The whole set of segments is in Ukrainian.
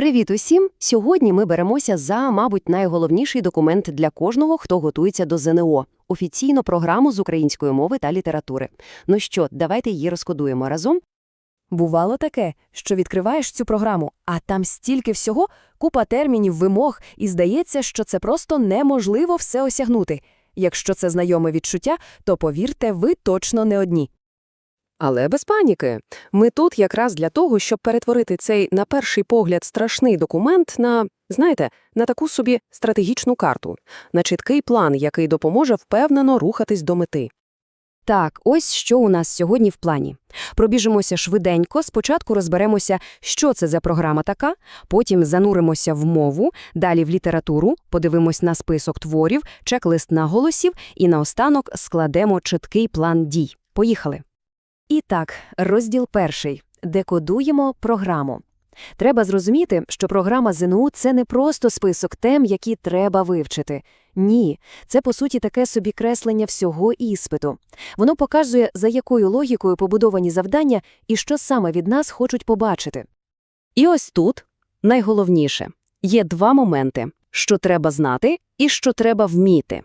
Привіт усім! Сьогодні ми беремося за, мабуть, найголовніший документ для кожного, хто готується до ЗНО – офіційну програму з української мови та літератури. Ну що, давайте її розкодуємо разом. Бувало таке, що відкриваєш цю програму, а там стільки всього, купа термінів, вимог, і здається, що це просто неможливо все осягнути. Якщо це знайоме відчуття, то повірте, ви точно не одні. Але без паніки. Ми тут якраз для того, щоб перетворити цей, на перший погляд, страшний документ на, знаєте, на таку собі стратегічну карту, на чіткий план, який допоможе впевнено рухатись до мети. Так, ось що у нас сьогодні в плані. Пробіжимося швиденько, спочатку розберемося, що це за програма така, потім зануримося в мову, далі в літературу, подивимось на список творів, чек-лист наголосів і наостанок складемо чіткий план дій. Поїхали. І так, розділ перший. Декодуємо програму. Треба зрозуміти, що програма ЗНУ – це не просто список тем, які треба вивчити. Ні, це, по суті, таке собі креслення всього іспиту. Воно показує, за якою логікою побудовані завдання і що саме від нас хочуть побачити. І ось тут, найголовніше, є два моменти – що треба знати і що треба вміти.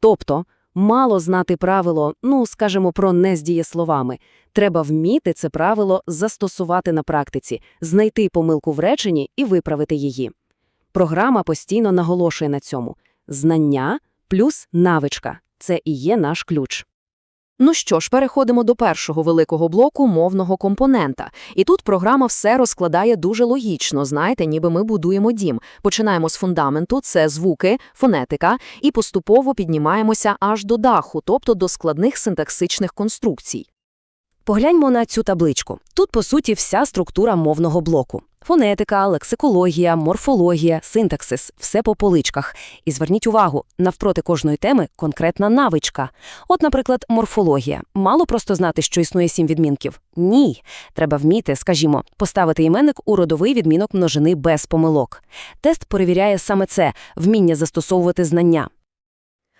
Тобто, мало знати правило, ну, скажімо, про нездіє словами. Треба вміти це правило застосувати на практиці, знайти помилку в реченні і виправити її. Програма постійно наголошує на цьому. Знання плюс навичка – це і є наш ключ. Ну що ж, переходимо до першого великого блоку мовного компонента. І тут програма все розкладає дуже логічно, знаєте, ніби ми будуємо дім. Починаємо з фундаменту, це звуки, фонетика, і поступово піднімаємося аж до даху, тобто до складних синтаксичних конструкцій. Погляньмо на цю табличку. Тут, по суті, вся структура мовного блоку. Фонетика, лексикологія, морфологія, синтаксис – все по поличках. І зверніть увагу, навпроти кожної теми конкретна навичка. От, наприклад, морфологія. Мало просто знати, що існує сім відмінків? Ні. Треба вміти, скажімо, поставити іменник у родовий відмінок множини без помилок. Тест перевіряє саме це – вміння застосовувати знання.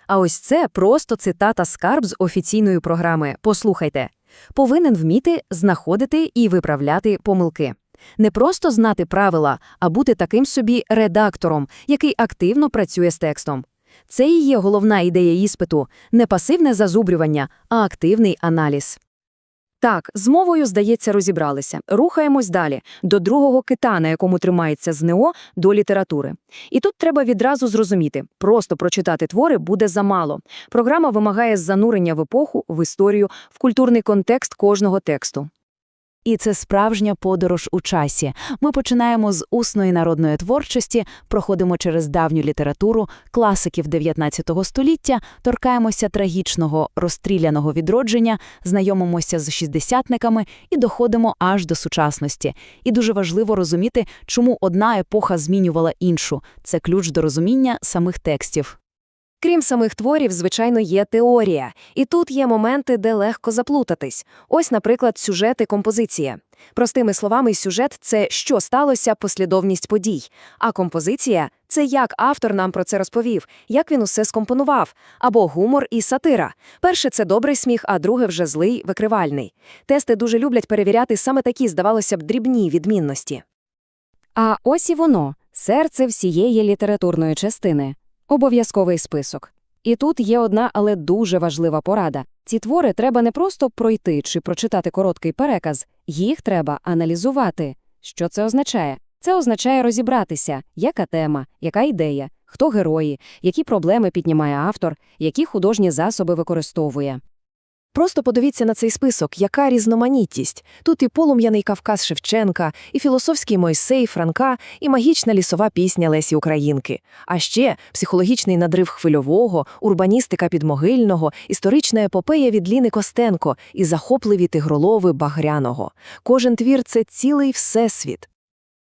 А ось це просто цитата скарб з офіційної програми. Послухайте. Повинен вміти знаходити і виправляти помилки. Не просто знати правила, а бути таким собі редактором, який активно працює з текстом. Це і є головна ідея іспиту – не пасивне зазубрювання, а активний аналіз. Так, з мовою, здається, розібралися. Рухаємось далі, до другого кита, на якому тримається ЗНО, до літератури. І тут треба відразу зрозуміти, просто прочитати твори буде замало. Програма вимагає занурення в епоху, в історію, в культурний контекст кожного тексту. І це справжня подорож у часі. Ми починаємо з усної народної творчості, проходимо через давню літературу, класиків 19 століття, торкаємося трагічного розстріляного відродження, знайомимося з шістдесятниками і доходимо аж до сучасності. І дуже важливо розуміти, чому одна епоха змінювала іншу. Це ключ до розуміння самих текстів. Крім самих творів, звичайно, є теорія. І тут є моменти, де легко заплутатись. Ось, наприклад, сюжет і композиція. Простими словами, сюжет це що сталося, послідовність подій. А композиція це як автор нам про це розповів, як він усе скомпонував, або гумор і сатира. Перше це добрий сміх, а друге вже злий, викривальний. Тести дуже люблять перевіряти саме такі, здавалося б, дрібні відмінності. А ось і воно серце всієї літературної частини. Обов'язковий список. І тут є одна, але дуже важлива порада. Ці твори треба не просто пройти чи прочитати короткий переказ, їх треба аналізувати. Що це означає? Це означає розібратися, яка тема, яка ідея, хто герої, які проблеми піднімає автор, які художні засоби використовує. Просто подивіться на цей список, яка різноманітність. Тут і полум'яний Кавказ Шевченка, і філософський Мойсей Франка, і магічна лісова пісня Лесі Українки. А ще психологічний надрив хвильового, урбаністика підмогильного, історична епопея від Ліни Костенко і захопливі тигролови Багряного. Кожен твір це цілий всесвіт.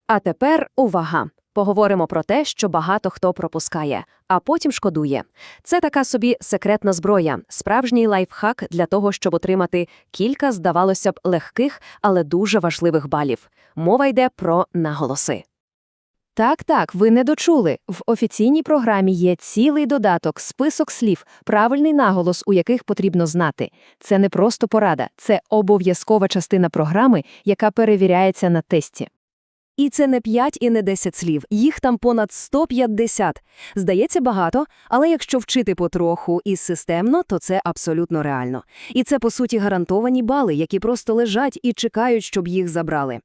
А тепер увага! Поговоримо про те, що багато хто пропускає, а потім шкодує. Це така собі секретна зброя, справжній лайфхак для того, щоб отримати кілька, здавалося б, легких, але дуже важливих балів. Мова йде про наголоси. Так, так, ви не дочули. В офіційній програмі є цілий додаток, список слів, правильний наголос, у яких потрібно знати. Це не просто порада, це обов'язкова частина програми, яка перевіряється на тесті. І це не 5 і не 10 слів, їх там понад 150. Здається, багато, але якщо вчити потроху і системно, то це абсолютно реально. І це, по суті, гарантовані бали, які просто лежать і чекають, щоб їх забрали.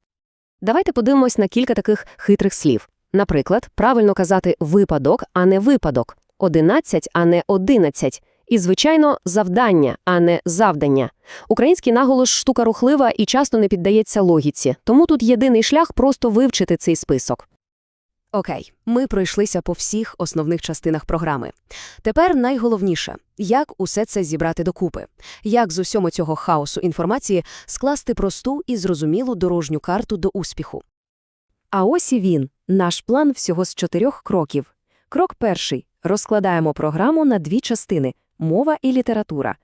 Давайте подивимось на кілька таких хитрих слів. Наприклад, правильно казати «випадок», а не «випадок», «одинадцять», а не «одинадцять». І, звичайно, завдання, а не завдання. Український наголос – штука рухлива і часто не піддається логіці, тому тут єдиний шлях – просто вивчити цей список. Окей, ми пройшлися по всіх основних частинах програми. Тепер найголовніше – як усе це зібрати докупи. Як з усьому цього хаосу інформації скласти просту і зрозумілу дорожню карту до успіху. А ось і він, наш план всього з чотирьох кроків. Крок перший – розкладаємо програму на дві частини – мова і література.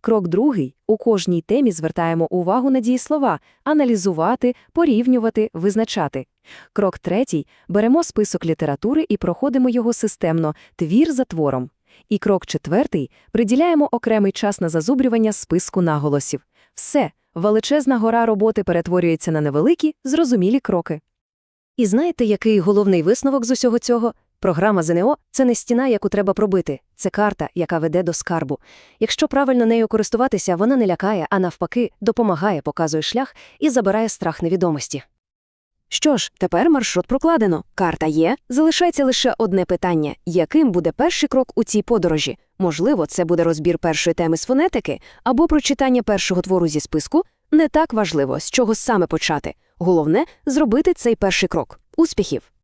Крок другий – у кожній темі звертаємо увагу на дієслова, аналізувати, порівнювати, визначати. Крок третій – беремо список літератури і проходимо його системно, твір за твором. І крок четвертий – приділяємо окремий час на зазубрювання списку наголосів. Все, величезна гора роботи перетворюється на невеликі, зрозумілі кроки. І знаєте, який головний висновок з усього цього? Програма ЗНО – це не стіна, яку треба пробити. Це карта, яка веде до скарбу. Якщо правильно нею користуватися, вона не лякає, а навпаки, допомагає, показує шлях і забирає страх невідомості. Що ж, тепер маршрут прокладено. Карта є. Залишається лише одне питання – яким буде перший крок у цій подорожі? Можливо, це буде розбір першої теми з фонетики або прочитання першого твору зі списку? Не так важливо, з чого саме почати. Головне – зробити цей перший крок. Успіхів!